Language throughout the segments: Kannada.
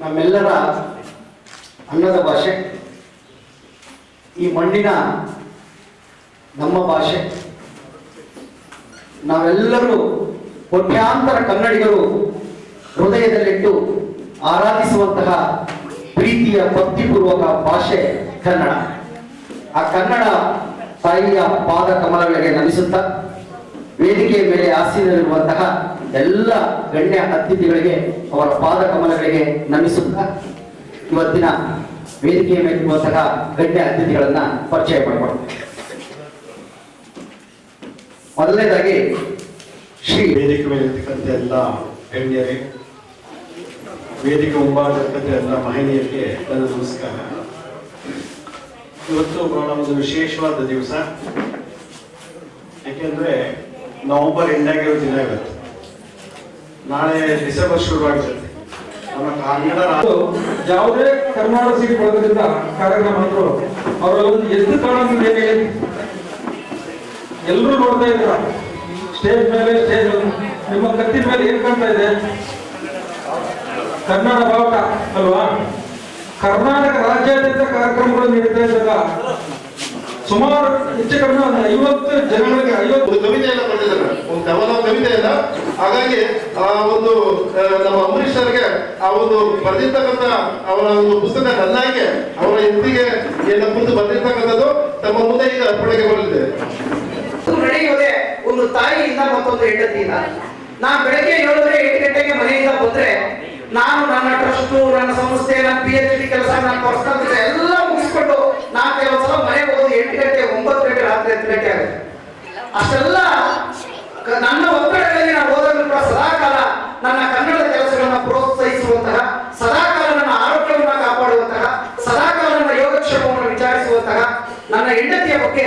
ನಮ್ಮೆಲ್ಲರ ಅನ್ನದ ಭಾಷೆ. ಈ ಮಣ್ಣಿನ ನಮ್ಮ ಭಾಷೆ. ನಾವೆಲ್ಲರೂ ಕೋಟ್ಯಾಂತರ ಕನ್ನಡಿಗರು ಹೃದಯದಲ್ಲಿಟ್ಟು ಆರಾಧಿಸುವಂತಹ ಪ್ರೀತಿಯ ಭಕ್ತಿಪೂರ್ವಕ ಭಾಷೆ ಕನ್ನಡ. ಆ ಕನ್ನಡ ತಾಯಿಯ ಪಾದ ಕಮಲಗಳಿಗೆ ನಮಿಸುತ್ತಾ ವೇದಿಕೆಯ ಮೇಲೆ ಆಸೀನರಿರುವಂತಹ ಎಲ್ಲ ಗಣ್ಯ ಅತಿಥಿಗಳಿಗೆ, ಅವರ ಪಾದ ಕಮಲಗಳಿಗೆ ನಮಿಸುತ್ತಾ ಇವತ್ತಿನ ವೇದಿಕೆಯ ಮೇಲಿರುವಂತಹ ಗಣ್ಯ ಅತಿಥಿಗಳನ್ನ ಪರಿಚಯ ಮಾಡಿಕೊಡ್ತೇವೆ ಮೊದಲನೇದಾಗಿ ಶ್ರೀ ವೇದಿಕೆ ಮೇಲೆ ಇರ್ತಕ್ಕಂಥ ಎಲ್ಲ ಗಣ್ಯರೇ, ವೇದಿಕೆ ಮುಂಭಾಗದಕ್ಕಂಥ ಎಲ್ಲ ಮಹಿಳೆಯರಿಗೆ ನನ್ನ ನಮಸ್ಕಾರ. ಇವತ್ತು ಬಹಳ ಒಂದು ವಿಶೇಷವಾದ ದಿವಸ. ಯಾಕೆಂದ್ರೆ ನವೆಂಬರ್ ಎಂಡಾಗಿರೋ ದಿನ ಇವತ್ತು. ನಾಳೆ ಡಿಸೆಂಬರ್ ಶುರುವಾಗುತ್ತೆ. ನಮ್ಮ ಕನ್ನಡ ಯಾವುದೇ ಕರ್ನಾಟಕ ಸಿಟಿ ಕಾರ್ಯಕ್ರಮ ಕಾರ್ಯಕ್ರಮಗಳು ಅವರ ಒಂದು ಎದ್ದು ಕಾಣೋದು ಎಲ್ಲರೂ ನೋಡ್ತಾ ಇದ್ರ ಸ್ಟೇಜ್ ಮೇಲೆ, ಸ್ಟೇಜ್ ನಿಮ್ಮ ಕತ್ತಿನ ಮೇಲೆ ಏನ್ ಕಾಣ್ತಾ ಇದೆ? ಕನ್ನಡ ಬಾವುಟ ಅಲ್ವಾ? ಕರ್ನಾಟಕ ರಾಜ್ಯಾದ್ಯಂತ ಕಾರ್ಯಕ್ರಮಗಳು ನಡೀತಾ ಇದ್ದಾಗ? ಸುಮಾರು ಹೆಚ್ಚು ಕಡಿಮೆ ಒಂದು ಐವತ್ತು ಜನಗಳಿಗೆ ಐವತ್ತು ಒಂದು ಕವಿತೆಯನ್ನ ಬರೆದಿದ್ದಾರೆ ಒಂದು ಕವನ ಕವಿತೆ ಇಲ್ಲ ಹಾಗಾಗಿ ಆ ಒಂದು ನಮ್ಮ ಅಂಬರೀಶ್ ಸರ್ಗೆ ಆ ಒಂದು ಬರೆದಿರ್ತಕ್ಕಂಥ ಅವರ ಒಂದು ಪುಸ್ತಕ ನನ್ನಾಗೆ ಅವರ ಎತ್ತಿಗೆ ಏನ ಕುರಿತು ಬರೆದಿರ್ತಕ್ಕಂಥದ್ದು ತಮ್ಮ ಮುಂದೆ ಈಗ ಅರ್ಪಣೆಗೆ ಬರಲಿದೆ. ನಡೆಯುವುದೇ ಒಂದು ತಾಯಿಯಿಂದ ಮತ್ತೊಂದು ಹೆಂಡತಿಯಿಂದ ನಾ ಬೆಳಗ್ಗೆ ಏಳುವರೆ ಎಂಟು ಗಂಟೆಗೆ ಮನೆಯಿಂದ ಬಂದ್ರೆ ನಾನು ನನ್ನ ಟ್ರಸ್ಟ್ ನನ್ನ ಸಂಸ್ಥೆ ನನ್ನ ಪಿ ಎಚ್ ಡಿ ಕೆಲಸ ನನ್ನ ಪರ್ಸನಲ್ ಎಲ್ಲ ಮುಗಿಸ್ಕೊಂಡು ನಾ ಕೆಲವು ಸಲ ಮನೆಗೆ ಅಷ್ಟೆಲ್ಲ ನನ್ನ ಒತ್ತಡಗಳಲ್ಲಿ ನಾನು ಓದಲು ಕೂಡ ಸದಾಕಾಲ ನನ್ನ ಕನ್ನಡದ ಕೆಲಸಗಳನ್ನು ಪ್ರೋತ್ಸಾಹಿಸುವಂತಹ, ಸದಾಕಾಲ ನನ್ನ ಆರೋಗ್ಯವನ್ನು ಕಾಪಾಡುವಂತಹ, ಸದಾಕಾಲ ನನ್ನ ಯೋಗಕ್ಷೇಮವನ್ನು ವಿಚಾರಿಸುವಂತಹ ನನ್ನ ಹೆಂಡತಿಯ ಬಗ್ಗೆ,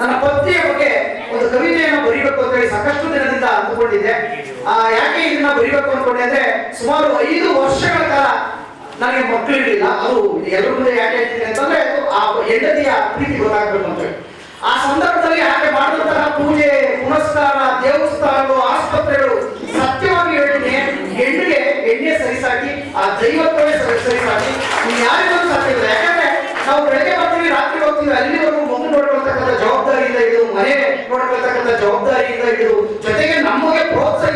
ನನ್ನ ಪತ್ನಿಯ ಬಗ್ಗೆ ಒಂದು ಕವಿತೆಯನ್ನು ಬರೀಬೇಕು ಅಂತ ಹೇಳಿ ಸಾಕಷ್ಟು ದಿನದಿಂದ ಅಂದುಕೊಂಡಿದ್ದೆ. ಯಾಕೆ ಇದನ್ನ ಬರೀಬೇಕು ಅನ್ಕೊಂಡೆ ಅಂದ್ರೆ ಸುಮಾರು ಐದು ವರ್ಷಗಳ ಕಾಲ ನನಗೆ ಮಕ್ಕಳು ಇರಲಿಲ್ಲ. ಅದು ಎಲ್ಲರ ಮುಂದೆ ಯಾಕೆ ಹೇಳ್ತೀನಿ ಅಂತಂದ್ರೆ ಆ ಹೆಂಡತಿಯ ಪ್ರೀತಿ ಗೊತ್ತಾಗ್ಬೇಕು ಅಂತ ಹೇಳಿ. ಆ ಸಂದರ್ಭದಲ್ಲಿ ಹಾಗೆ ಮಾಡಿದಂತಹ ಪೂಜೆ, ಪುನಸ್ಕಾರ, ದೇವಸ್ಥಾನಗಳು, ಆಸ್ಪತ್ರೆಗಳು ಸತ್ಯವಾಗಿ ಹೇಳ್ತೀನಿ. ಹೆಣ್ಣಿಗೆ ಎಣ್ಣೆ ಸರಿಸಾಕಿ, ಆ ದೈವತ್ವವೇ ಸರಿ ಸರಿಸಾಕಿ. ಯಾರಿಗೊಂದು ಯಾರಿಗೂ ಸಾಧ್ಯ ಇಲ್ಲ. ಯಾಕಂದ್ರೆ ನಾವು ಬೆಳಗ್ಗೆ ಬರ್ತೀವಿ, ರಾತ್ರಿ ಹೋಗ್ತೀವಿ, ಅಲ್ಲಿವರೆಗೂ ಮಗು ನೋಡ್ಕೊಳ್ತಕ್ಕಂಥ ಜವಾಬ್ದಾರಿಯಿಂದ ಇದು ಮನೆ ನೋಡ್ಕೊಳ್ತಕ್ಕಂಥ ಜವಾಬ್ದಾರಿಯಿಂದ ಇದು ಜೊತೆಗೆ ನಮಗೆ ಪ್ರೋತ್ಸಾಹಿಸುವಂಥದ್ದು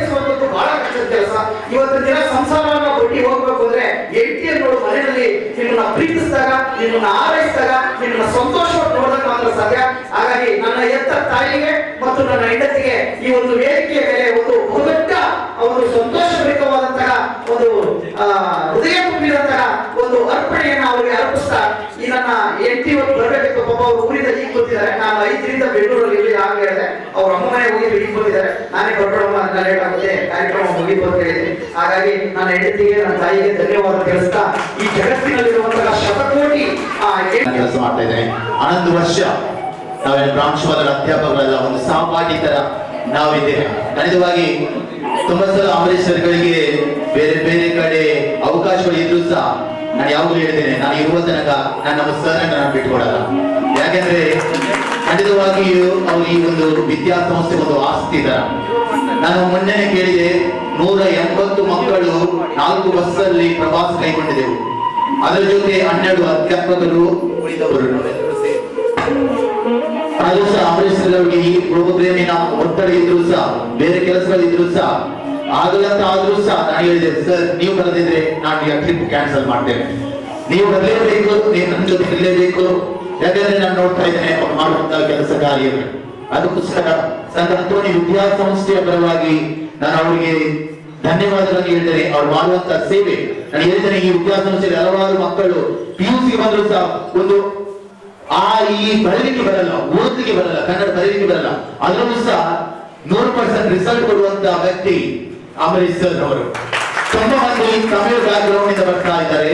ತಾಯಿಗೆ ಮತ್ತು ನನ್ನ ಹೆಂಡತಿಗೆ ಈ ಒಂದು ವೇದಿಕೆಯ ಮೇಲೆ ಒಂದು ಬಹುದೊಡ್ಡ ಒಂದು ಸಂತೋಷಭರಿತವಾದಂತಹ ಒಂದು ಹೃದಯ ತುಂಬಿದಂತಹ ಒಂದು ಅರ್ಪಣೆಯನ್ನು ಅವರಿಗೆ ಅರ್ಪಿಸ್ತಾ ಈ ನನ್ನ ಎಂಟಿ ಒಂದು ಬರಬೇಕು ಪಾಪ ಅವರು ಊರಿಂದ ಈಗ ಬಂದಿದ್ದಾರೆ. ನಾನು ಐದರಿಂದ ಬೆಂಗಳೂರಲ್ಲಿ ಇಲ್ಲಿ ಆಗ ಹೇಳಿದೆ ಅವ್ರ ಮನೆ ಹೋಗಿ ಈಗ ಬಂದಿದ್ದಾರೆ. ನಾನೇ ಬರ್ಬೇಡಮ್ಮ ಅಂತ ಲೇಟ್ ಆಗುತ್ತೆ. ಕಾರ್ಯಕ್ರಮ ಮುಗಿತು ಅಂತ ಹೇಳಿದೆ ಹಾಗಾಗಿ ನನ್ನ ಹೆಂಡತಿಗೆ, ನನ್ನ ತಾಯಿಗೆ ಧನ್ಯವಾದ ತಿಳಿಸ್ತಾ ಈ ಜಗತ್ತಿನಲ್ಲಿರುವಂತಹ ಶತಕೋಟಿ ಆ ಕೆಲಸ ಮಾಡ್ತಾ ಇದ್ದೇನೆ. ಹನ್ನೊಂದು ವರ್ಷ ನಾವೇನು ಪ್ರಾಂಶುಪಾಲರ ಅಧ್ಯಾಪಕರಲ್ಲ ಒಂದು ತರ ನಾವಿದ್ದೇವೆ. ಖಂಡಿತವಾಗಿ ತುಂಬಾ ಸಲ ಅಂಬರೀಶ್ ಸರ್ಗಳಿಗೆ ಬೇರೆ ಬೇರೆ ಕಡೆ ಅವಕಾಶಗಳು ಇದ್ರು ಸಹ ನಾನು ಯಾವಾಗಲೂ ಹೇಳ್ತೇನೆ, ನಾನು ಇರುವ ತನಕ ನಾನು ನಮ್ಮ ಬಿಟ್ಕೊಡಲ್ಲ ಯಾಕೆಂದ್ರೆ ಖಂಡಿತವಾಗಿಯೂ ಅವ್ರು ಈ ಒಂದು ವಿದ್ಯಾಸಂಸ್ಥೆ ಒಂದು ಆಸ್ತಿ ತರ ನಾನು ಮೊನ್ನೆ ಕೇಳಿದೆ, ನೂರ ಎಂಬತ್ತು ಮಕ್ಕಳು ನಾಲ್ಕು ಬಸ್ಸಲ್ಲಿ ಪ್ರವಾಸ ಕೈಗೊಂಡಿದ್ದೆವು. ಅದರ ಜೊತೆ ಹನ್ನೆರಡು ಅಧ್ಯಾಪಕರು ಉಳಿದವರು ಸಹ ಆಗಲಂತ ಆದ್ರೂ ಸಹ ನಾನು ಹೇಳಿದೆ, ಸರ್, ನೀವು ಬರದಿದ್ರೆ ನಾನು ಈಗ ಟ್ರಿಪ್ ಕ್ಯಾನ್ಸಲ್ ಮಾಡ್ತೇನೆ. ನೀವು ಬರಲೇಬೇಕು ನೀವು ನನ್ನ ಜೊತೆ ಇರಲೇಬೇಕು. ಯಾಕಂದ್ರೆ ನಾನು ನೋಡ್ತಾ ಇದ್ದೇನೆ, ಅವ್ರು ಮಾಡುವಂತಹ ಕೆಲಸ ಕಾರ್ಯಗಳು. ಅದಕ್ಕೋಸ್ಕರ ಸಂತ ಅಂತೋಣಿ ವಿದ್ಯಾಸಂಸ್ಥೆಯ ಪರವಾಗಿ ನಾನು ಅವರಿಗೆ ಧನ್ಯವಾದಗಳನ್ನು ಹೇಳ್ತೇನೆ. ಅವ್ರು ಮಾಡುವಂತಹ ಸೇವೆ. ನಾನು ಹೇಳ್ತೇನೆ, ಈ ವಿದ್ಯಾಸಂಸ್ಥೆಯಲ್ಲಿ ಹಲವಾರು ಮಕ್ಕಳು ಪಿ ಯು ಸಿ ಬಂದ್ರು ಸಹ ಒಂದು, ಆ ಈ ಬರಲಿಕ್ಕೆ ಬರಲ್ಲ, ಓದಲಿಕ್ಕೆ ಬರಲ್ಲ, ಕನ್ನಡ ಬರಲಿಕ್ಕೆ ಬರಲ್ಲ. ಅದರಲ್ಲೂ ಸಹ ನೂರು ಪರ್ಸೆಂಟ್ ರಿಸಲ್ಟ್ ಕೊಡುವಂತ ವ್ಯಕ್ತಿ ಅಮರೀಶ್ ಸರ್ ಅವರು ತುಂಬಾ ಮಂದಿ ತಮಿಳು ಬ್ಯಾಕ್ ಗ್ರೌಂಡ್ ಇಂದ ಬರ್ತಾ ಇದ್ದಾರೆ.